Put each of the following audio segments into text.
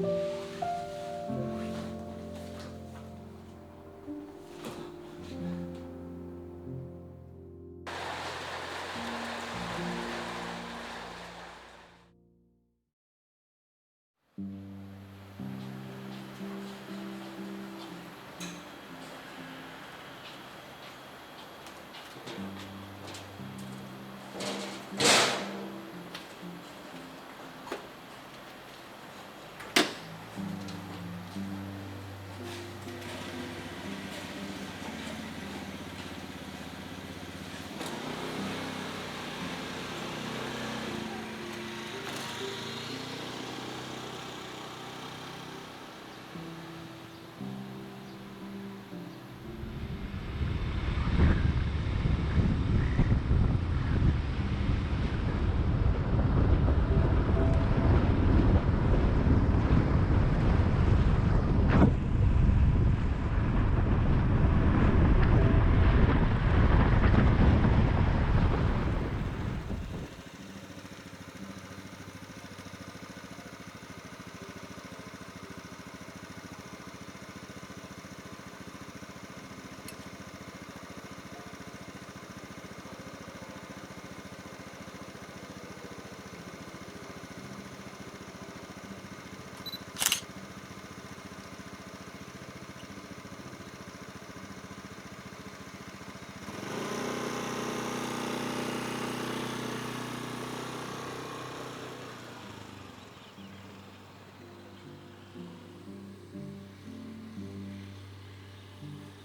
แ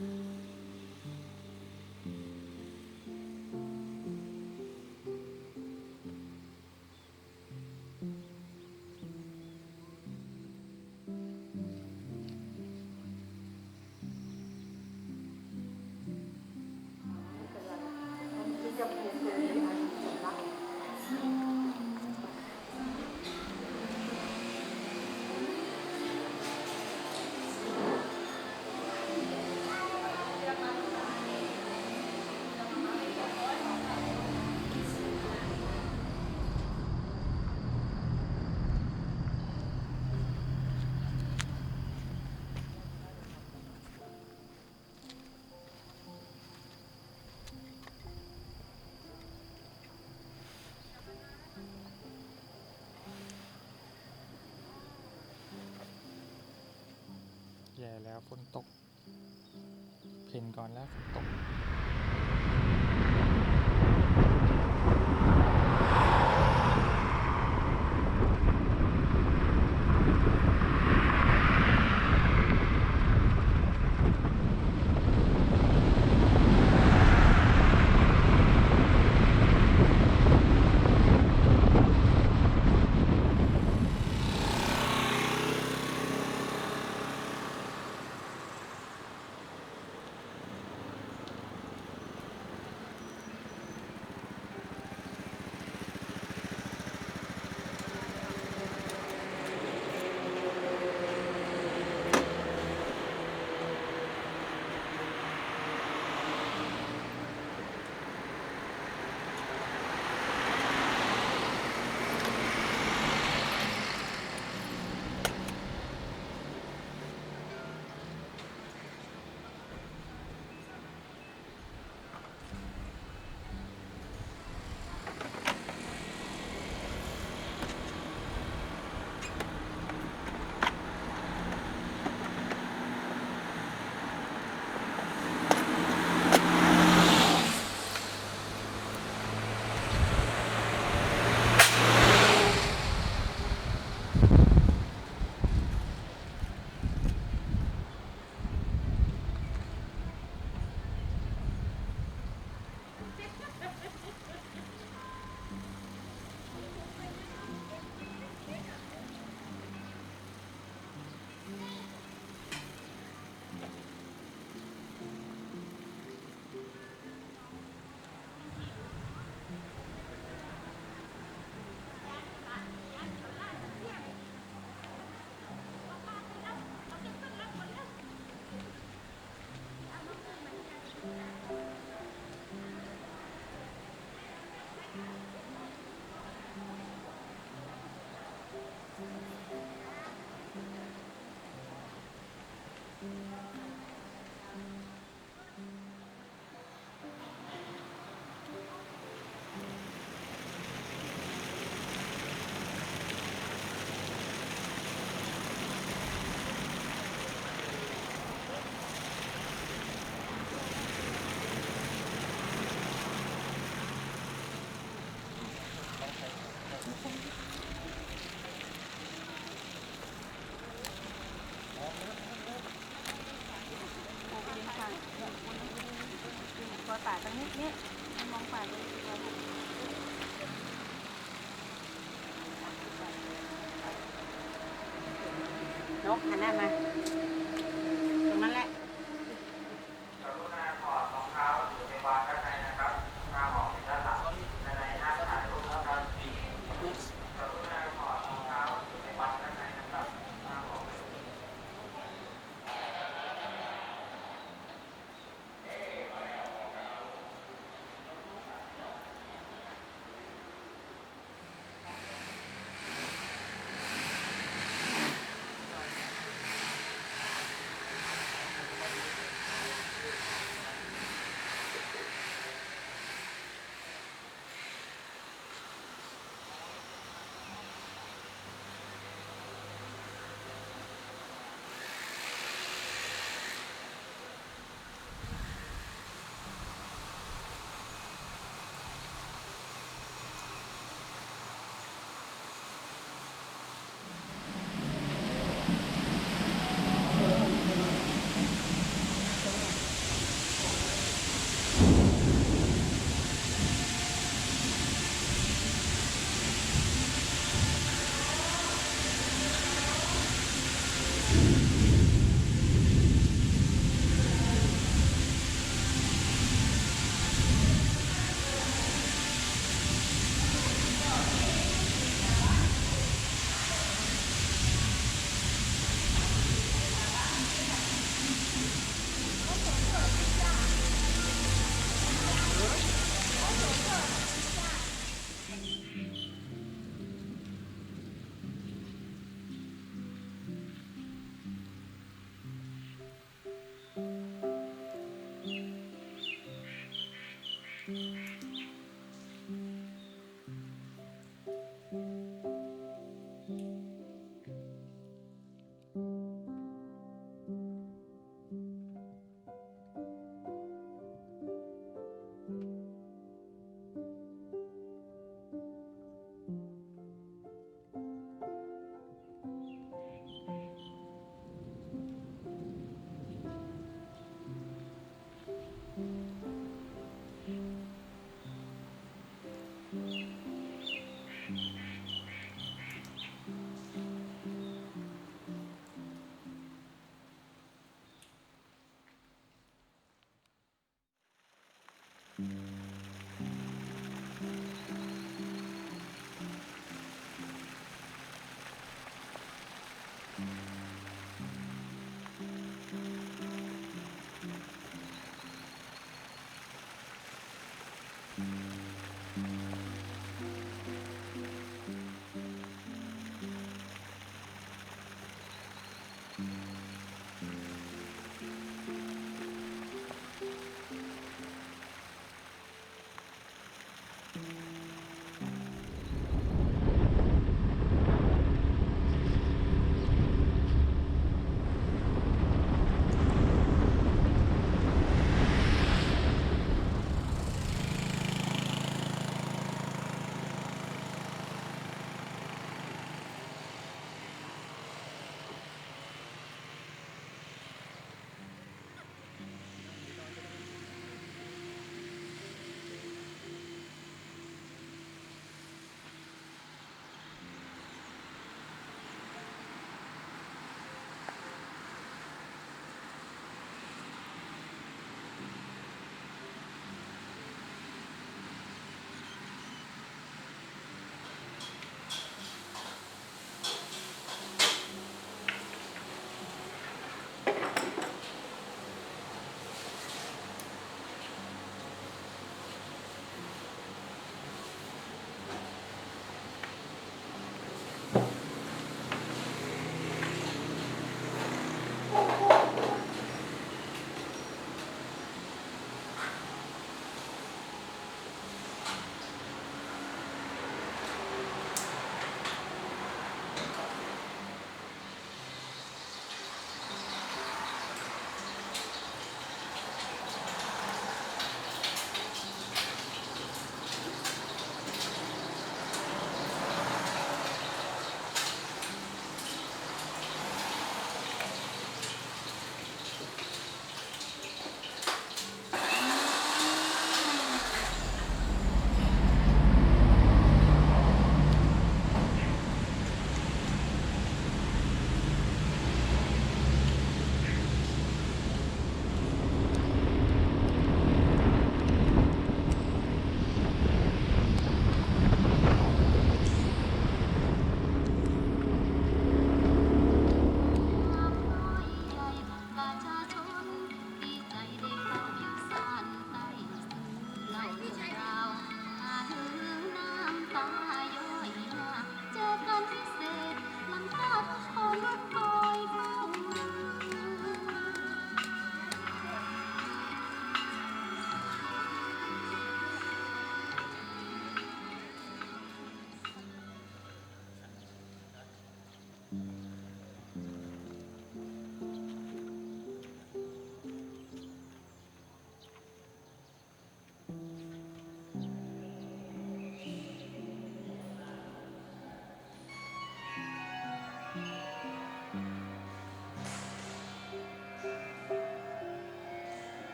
ย่ แล้วฝนตก เพนก่อนแล้วฝนตก ตรงนี้เนี่ยมองปาตรงนี้อนนกหันหน้ามา Mm-hmm.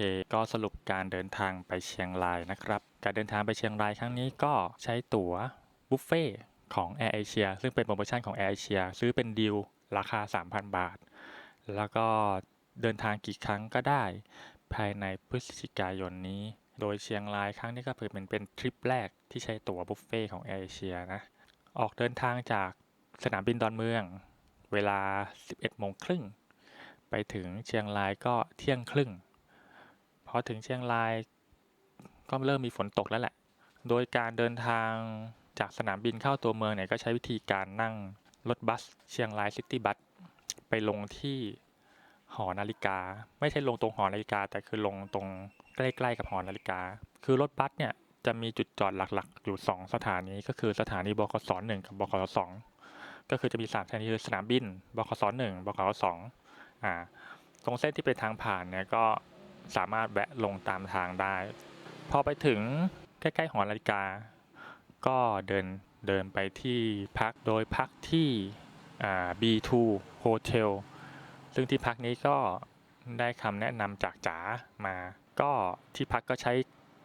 เคก็สรุปการเดินทางไปเชียงรายนะครับ การเดินทางไปเชียงรายครั้งนี้ก็ใช้ตั๋วบุฟเฟ่ของ Air Asia ซึ่งเป็นโปรโมชั่นของ Air Asia ซื้อเป็นดีลราคา 3,000 บาท แล้วก็เดินทางกี่ครั้งก็ได้ ภายในพฤศจิกายนนี้ โดยเชียงรายครั้งนี้ก็เป็นเป็นทริปแรกที่ใช้ตั๋วบุฟเฟ่ของ Air Asia นะ ออกเดินทางจากสนามบินดอนเมือง เวลา 11โมงครึ่งไปถึงเชียงรายก็เที่ยงครึ่ง พอถึงเชียงราย ก็เริ่มมีฝนตกแล้วแหละ โดยการเดินทางจากสนามบินเข้าตัวเมืองเนี่ยก็ใช้วิธีการนั่งรถบัส เชียงรายซิตี้บัสไปลงที่หอนาฬิกา ไม่ใช่ลงตรงหอนาฬิกา แต่คือลงตรงใกล้ๆกับหอนาฬิกา คือรถบัสเนี่ยจะมีจุดจอดหลักๆ อยู่ 2 สถานีก็คือสถานีบขสหนึ่งกับบขสสองก็คือจะมีสามสถานีคือสนามบินบขสหนึ่งบขสองอ่าตรงเส้นที่เป็นทางผ่านเนี่ยก็ สามารถแวะลงตามทางได้ พอไปถึงใกล้ๆหอนาฬิกา ก็เดินเดินไปที่พักโดยพักที่อ่า B2 Hotel ซึ่งที่พักนี้ก็ได้คำแนะนำจากจ๋ามา ก็ที่พักก็ใช้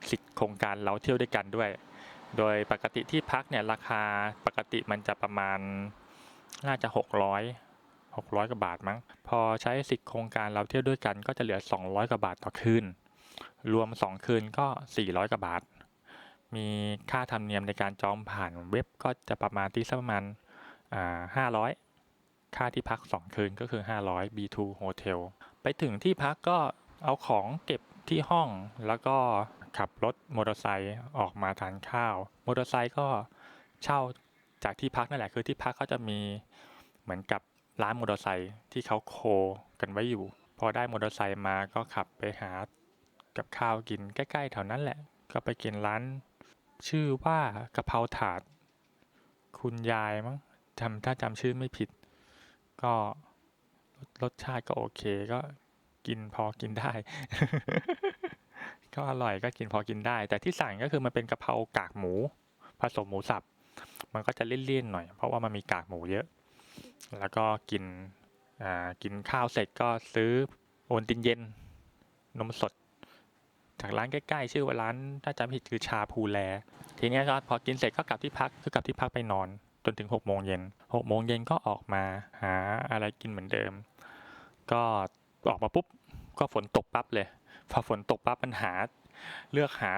สิทธิ์โครงการเราเที่ยวด้วยกันด้วย โดยปกติที่พักเนี่ยราคาปกติมันจะประมาณน่าจะ 600 600 กว่าบาทมั้ง พอใช้สิทธิโครงการเราเที่ยวด้วยกันก็จะเหลือ 200 กว่าบาทต่อคืน รวม 2 คืนก็ 400 กว่าบาท มีค่าธรรมเนียมในการจองผ่านเว็บก็จะประมาณที่สักประมาณอ่า500ค่าที่พัก 2 คืนก็คือ 500 B2 Hotel ไปถึงที่พักก็เอาของเก็บที่ห้องแล้วก็ขับรถมอเตอร์ไซค์ออกมาทานข้าว มอเตอร์ไซค์ก็เช่าจากที่พักนั่นแหละคือที่พักก็จะมีเหมือนกับ ร้านมอเตอร์ไซค์ที่เขาโคกันไว้อยู่ พอได้มอเตอร์ไซค์มาก็ขับไปหากับข้าวกินใกล้ๆแถวนั้นแหละ ก็ไปกินร้าน ชื่อว่ากะเพราถาด คุณยายมั้งจำถ้าจำชื่อไม่ผิด ก็รสชาติก็โอเคก็กินพอกินได้ ก็อร่อยก็กินพอกินได้ แต่ที่สั่งก็คือมันเป็นกะเพรากากหมู ผสมหมูสับ มันก็จะเลี่ยนๆหน่อย เพราะว่ามันมีกากหมูเยอะ แล้วก็กินกินข้าวเสร็จก็ซื้อโอนตินเย็น นมสด จากร้านใกล้ๆ ชื่อว่าร้านถ้าจำผิดคือชาภูแล ทีนี้ก็พอกินเสร็จก็กลับที่พักคือกลับที่พักไปนอน จนถึงหกโมงเย็นหกโมงเย็นก็ออกมาหาอะไรกินเหมือนเดิม ก็ออกมาปุ๊บก็ฝนตกปั๊บเลย พอฝนตกปั๊บมันหาเลือกหา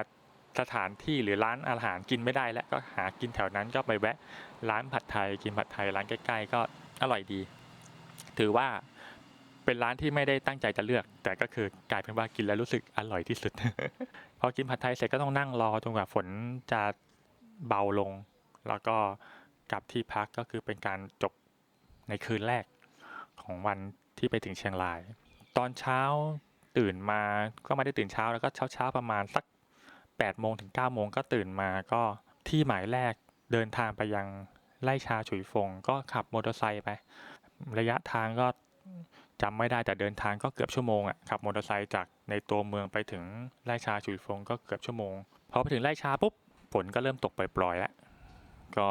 สถานที่หรือร้านอาหารกินไม่ได้แล้วก็หากินแถวนั้นก็ไปแวะ ร้านผัดไทยกินผัดไทยร้านใกล้ๆ ก็ อร่อยดี ถือว่าเป็นร้านที่ไม่ได้ตั้งใจจะเลือก แต่ก็คือกลายเป็นว่ากินแล้วรู้สึกอร่อยที่สุด พอกินผัดไทยเสร็จก็ต้องนั่งรอจนกว่าฝนจะเบาลง แล้วก็กลับที่พักก็คือเป็นการจบในคืนแรกของวันที่ไปถึงเชียงราย ตอนเช้าตื่นมาก็ไม่ได้ตื่นเช้าแล้วก็เช้าเช้าๆประมาณสัก8โมงถึง9โมงก็ตื่นมาก็ที่หมายแรกเดินทางไปยัง ไล่ชาฉุยฟง ก็ขับมอเตอร์ไซค์ไประยะทางก็จำไม่ได้แต่เดินทางก็เกือบชั่วโมงอะขับมอเตอร์ไซค์จากในตัวเมืองไปถึงไล่ชาฉุยฟงก็เกือบชั่วโมงพอไปถึงไล่ชาปุ๊บฝนก็เริ่มตกปล่อยๆแล้วก็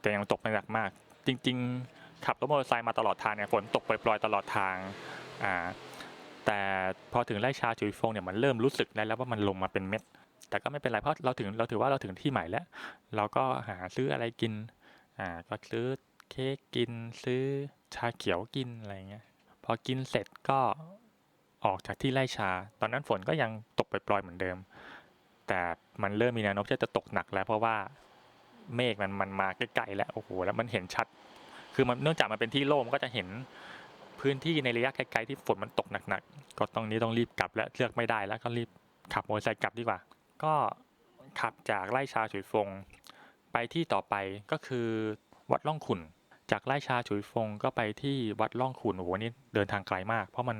แต่ยังตกไม่หนักมาก จริง ๆ ขับรถมอเตอร์ไซค์มาตลอดทางเนี่ยฝนตกปล่อยๆตลอดทางอ่าแต่พอถึงไล่ชาฉุยฟงเนี่ยมันเริ่มรู้สึกได้แล้วว่ามันลงมาเป็นเม็ดแต่ก็ไม่เป็นไรเพราะเราถึงเราถือว่าเราถึงที่ใหม่แล้ว เราก็หาซื้ออะไรกิน อ่าก็ซื้อเค้กกินซื้อชาเขียวกินอะไรเงี้ยพอกินเสร็จก็ออกจากที่ไร่ชา ตอนนั้นฝนก็ยังตกปล่อยๆเหมือนเดิม แต่มันเริ่มมีแนวโน้มที่จะตกหนักแล้วเพราะว่าเมฆมันมันมาใกล้ๆแล้วโอ้โหแล้วมันเห็นชัด คือมันเนื่องจากมันเป็นที่โล่งมันก็จะเห็นพื้นที่ในระยะไกลๆที่ฝนมันตกหนักๆ ก็ตรงนี้ต้องรีบกลับแล้วเลือกไม่ได้แล้วก็รีบขับมอเตอร์ไซค์กลับดีกว่า ก็ขับจากไร่ชาฉุยฟง ไปที่ต่อไปก็คือวัดล่องขุนจากไร่ชาฉุยฟงก็ไปที่วัดล่องขุนโอ้โหนี่เดินทางไกลมาก เพราะมัน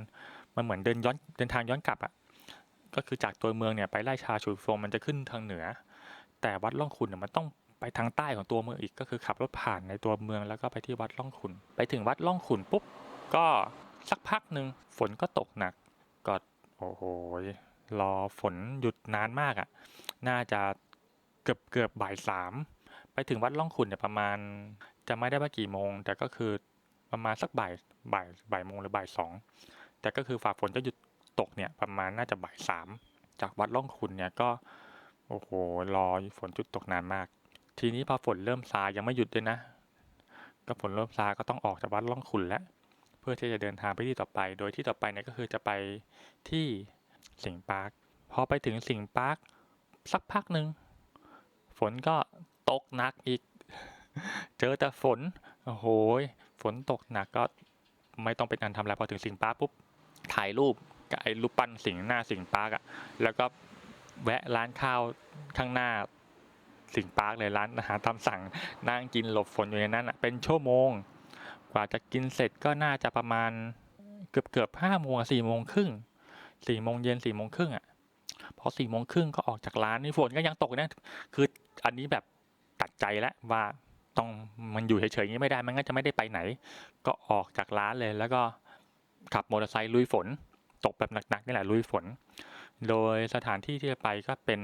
มันเหมือนเดินย้อนเดินทางย้อนกลับอะก็คือจากตัวเมืองเนี่ยไปไร่ชาฉุยฟงมันจะขึ้นทางเหนือ แต่วัดล่องขุนเนี่ยมันต้องไปทางใต้ของตัวเมืองอีกก็คือขับรถผ่านในตัวเมืองแล้วก็ไปที่วัดล่องขุน ไปถึงวัดล่องขุนปุ๊บก็สักพักหนึ่งฝนก็ตกหนักก็โอ้โหรอฝนหยุดนานมากอะ่ะ น่าจะเกือบเกือบบ่ายสาม ไปถึงวัดล่องขุนเนี่ยประมาณจะไม่ได้ว่ากี่โมง แต่ก็คือประมาณสักบ่ายบ่ายบ่ายโมงหรือบ่ายสองแต่ก็คือฝ่าฝนจะหยุดตกเนี่ยประมาณน่าจะบ่ายสามจากวัดล่องขุนเนี่ยก็โอ้โหรอฝนหยุดตกนานมาก ทีนี้พอฝนเริ่มซายังไม่หยุดด้วยนะ ก็ฝนเริ่มซาก็ต้องออกจากวัดล่องขุนแล้ว เพื่อที่จะเดินทางไปที่ต่อไป โดยที่ต่อไปเนี่ยก็คือจะไปที่สิงห์ปาร์คพอไปถึงสิงห์ปาร์คสักพักหนึ่งฝนก็ ตกหนักอีก เจอแต่ฝน โอ้โห ฝนตกหนักก็ไม่ต้องเป็นอันทำอะไรพอถึงสิงห์ปาร์คปุ๊บ ถ่ายรูปกับไอ้รูปปั้นสิงหน้าสิงปาร์คอะแล้วก็แวะร้านข้าวข้างหน้าสิงปาร์คเลยร้านอาหารตามสั่งนั่งกินหลบฝนอยู่ในนั้นอะเป็นชั่วโมง กว่าจะกินเสร็จก็น่าจะประมาณเกือบเกือบห้าโมงสี่โมงครึ่งสี่โมงเย็นสี่โมงครึ่งอะพอสี่โมงครึ่งก็ออกจากร้านนี่ฝนก็ยังตกนะคืออันนี้แบบ ใจแล้วว่าต้องมันอยู่เฉยๆอย่างนี้ไม่ได้มันก็จะไม่ได้ไปไหน ก็ออกจากร้านเลย แล้วก็ขับมอเตอร์ไซค์ลุยฝน ตกแบบหนักๆนี่แหละลุยฝน โดยสถานที่ที่จะไปก็เป็น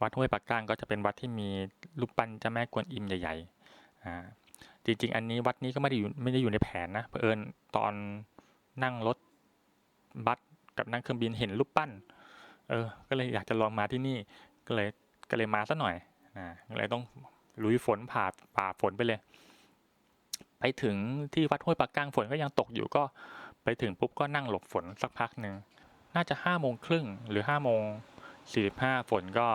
วัดห้วยปักก้างก็จะเป็นวัดที่มีรูปปั้นเจ้าแม่กวนอิมใหญ่ๆอ่าจริงๆ อันนี้วัดนี้ก็ไม่ได้อยู่ไม่ได้อยู่ในแผนนะเผอิญตอนนั่งรถบัสกับนั่งเครื่องบินเห็นรูปปั้น เออ ก็เลยอยากจะลองมาที่นี่ ก็เลยก็เลยมาซะหน่อยอ่าก็เลยต้อง ลุยฝนผ่าป่าฝนไปเลย ไปถึงที่วัดห้วยปากก้างฝนก็ยังตกอยู่ก็ไปถึงปุ๊บก็นั่งหลบฝนสักพักหนึ่งน่าจะห้าโมงครึ่งหรือห้าโมงสี่สิบห้าฝนก็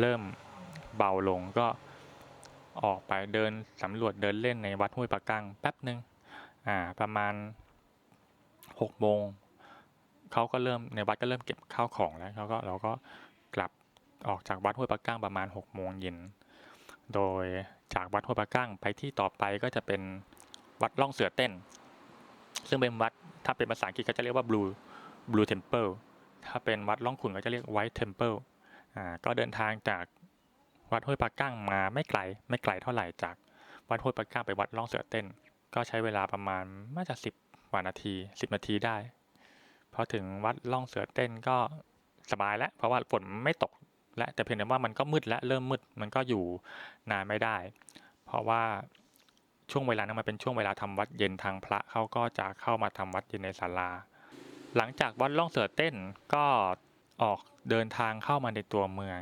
เริ่มเบาลงก็ออกไปเดินสำรวจเดินเล่นในวัดห้วยปะกังแป๊บหนึ่งอ่าประมาณหกโมงเขาก็เริ่มในวัดก็เริ่มเก็บข้าวของแล้วเขาก็เราก็กลับออกจากวัดห้วยปะกังประมาณหกโมงเย็น โดยจากวัดห้วยปะกังไปที่ต่อไปก็จะเป็นวัดล่องเสือเต้น ซึ่งเป็นวัดถ้าเป็นภาษาอังกฤษก็จะเรียกว่า blue blue temple ถ้าเป็นวัดล่องขุนก็จะเรียก white temple อ่าก็เดินทางจากวัดห้วยปากกั้งมาไม่ไกลไม่ไกลเท่าไหร่จากวัดห้วยปากกั้งไปวัดล่องเสือเต้น ก็ใช้เวลาประมาณน่าจะสิบกว่านาทีสิบนาทีได้พอถึงวัดล่องเสือเต้นก็สบายแล้ว เพราะว่าฝนไม่ตก และแต่เพียงแต่ว่ามันก็มืดและเริ่มมืดมันก็อยู่นานไม่ได้ เพราะว่าช่วงเวลานั้นมันเป็นช่วงเวลาทำวัดเย็นทางพระเขาก็จะเข้ามาทำวัดเย็นในศาลา หลังจากวัดล่องเสือเต้นก็ออกเดินทางเข้ามาในตัวเมือง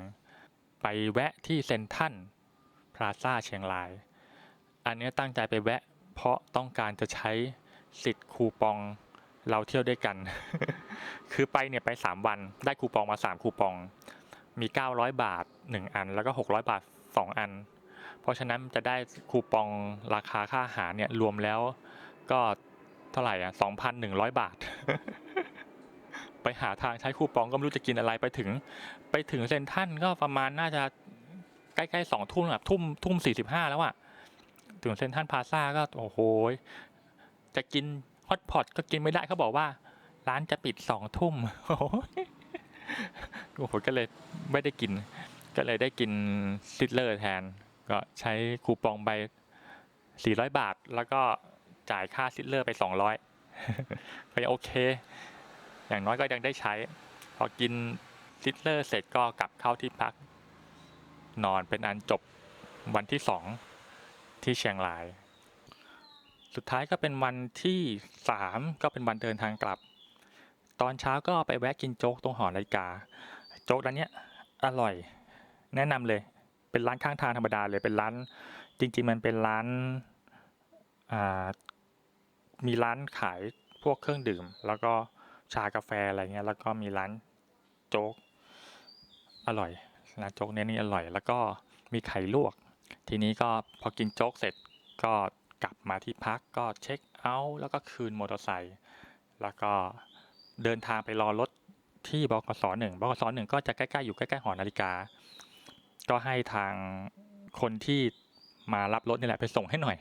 ไปแวะที่เซนทันพลาซ่าเชียงราย อันนี้ตั้งใจไปแวะ เพราะต้องการจะใช้สิทธิ์คูปองเราเที่ยวด้วยกัน คือไปเนี่ยไป 3 วันได้คูปองมา 3 คูปอง มี 900 บาท 1 อัน แล้วก็ 600 บาท 2 อัน เพราะฉะนั้นจะได้คูปองราคาค่าอาหารเนี่ยรวมแล้วก็เท่าไหร่อะ2,100 บาท ไปหาทางใช้คูปองก็ไม่รู้จะกินอะไรไปถึง ไปถึงเซนทันก็ประมาณน่าจะใกล้ๆสองทุ่มแบบทุ่มทุ่มสี่สิบห้าแล้วอะถึงเซนทันพาซ่าก็โอ้โหจะกินฮอตพอตก็กินไม่ได้เขาบอกว่า ร้านจะปิดสองทุ่มโอ้ โอ้โหก็เลยไม่ได้กิน ก็เลยได้กินซิดเลอร์แทน ก็ใช้คูปองไปสี่ร้อยบาท แล้วก็จ่ายค่าซิดเลอร์ไปสองร้อยก็ยังโอเค อย่างน้อยก็ยังได้ใช้ พอกินซิดเลอร์เสร็จก็กลับเข้าที่พัก นอนเป็นอันจบวันที่สองที่เชียงราย สุดท้ายก็เป็นวันที่สามก็เป็นวันเดินทางกลับ ตอนเช้าก็ไปแวะกินโจ๊กตรงหอนาฬิกา โจ๊กร้านเนี้ยอร่อย แนะนำเลย เป็นร้านข้างทางธรรมดาเลย เป็นร้าน จริง ๆ มันเป็นร้านอ่ามีร้านขายพวกเครื่องดื่ม แล้วก็ชากาแฟอะไรเงี้ย แล้วก็มีร้านโจ๊ก อร่อยร้านโจ๊กเนี่ยนี่อร่อย แล้วก็มีไข่ลวก ทีนี้ก็พอกินโจ๊กเสร็จก็กลับมาที่พักก็เช็คเอาท์แล้วก็คืนมอเตอร์ไซค์แล้วก็ เดินทางไปรอรถที่บกสหนึ่งบกสหนึ่งก็จะใกล้ๆอยู่ใกล้ๆหอนาฬิกา ก็ให้ทางคนที่มารับรถนี่แหละไปส่งให้หน่อย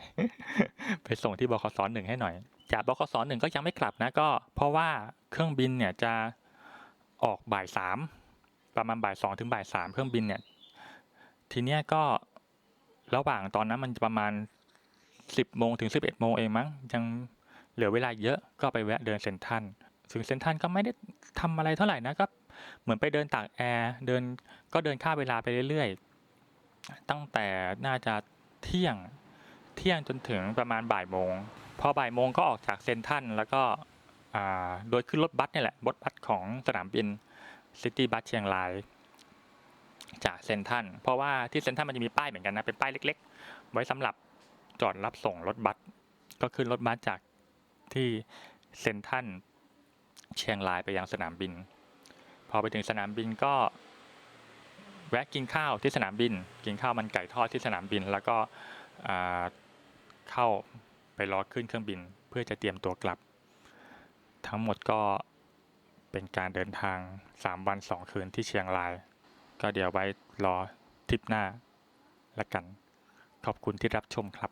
ไปส่งที่บกสหนึ่งให้หน่อย จากบกสหนึ่งก็ยังไม่กลับนะก็ เพราะว่าเครื่องบินเนี่ยจะออกบ่ายสามประมาณบ่ายสองถึงบ่ายสามเครื่องบินเนี่ย ทีเนี้ยก็ระหว่างตอนนั้นมันประมาณ10โมงถึง11โมงเองมั้งยังเหลือเวลาเยอะก็ไปแวะเดินเซ็นทรัล ถึงเซนทรัลก็ไม่ได้ทำอะไรเท่าไหร่นะก็เหมือนไปเดินตากแอร์เดินก็เดินข้าเวลาไปเรื่อยๆ ตั้งแต่น่าจะเที่ยงเที่ยงจนถึงประมาณบ่ายโมงพอบ่ายโมงก็ออกจากเซนทรัลแล้วก็โดยขึ้นรถบัสเนี่ยแหละรถบัสของสนามบินซิตี้บัสเชียงรายจากเซนทรัลเพราะว่าที่เซนทรัลมันจะมีป้ายเหมือนกันนะเป็นป้ายเล็ก ๆ ไว้สำหรับจอดรับส่งรถบัสก็ขึ้นรถบัสจากที่เซนทรัล เชียงรายไปยังสนามบิน พอไปถึงสนามบินก็แวะกินข้าวที่สนามบิน กินข้าวมันไก่ทอดที่สนามบิน แล้วก็เข้าไปรอขึ้นเครื่องบิน เพื่อจะเตรียมตัวกลับ ทั้งหมดก็เป็นการเดินทาง 3 วัน 2 คืนที่เชียงราย ก็เดี๋ยวไว้รอทริปหน้าละกัน ขอบคุณที่รับชมครับ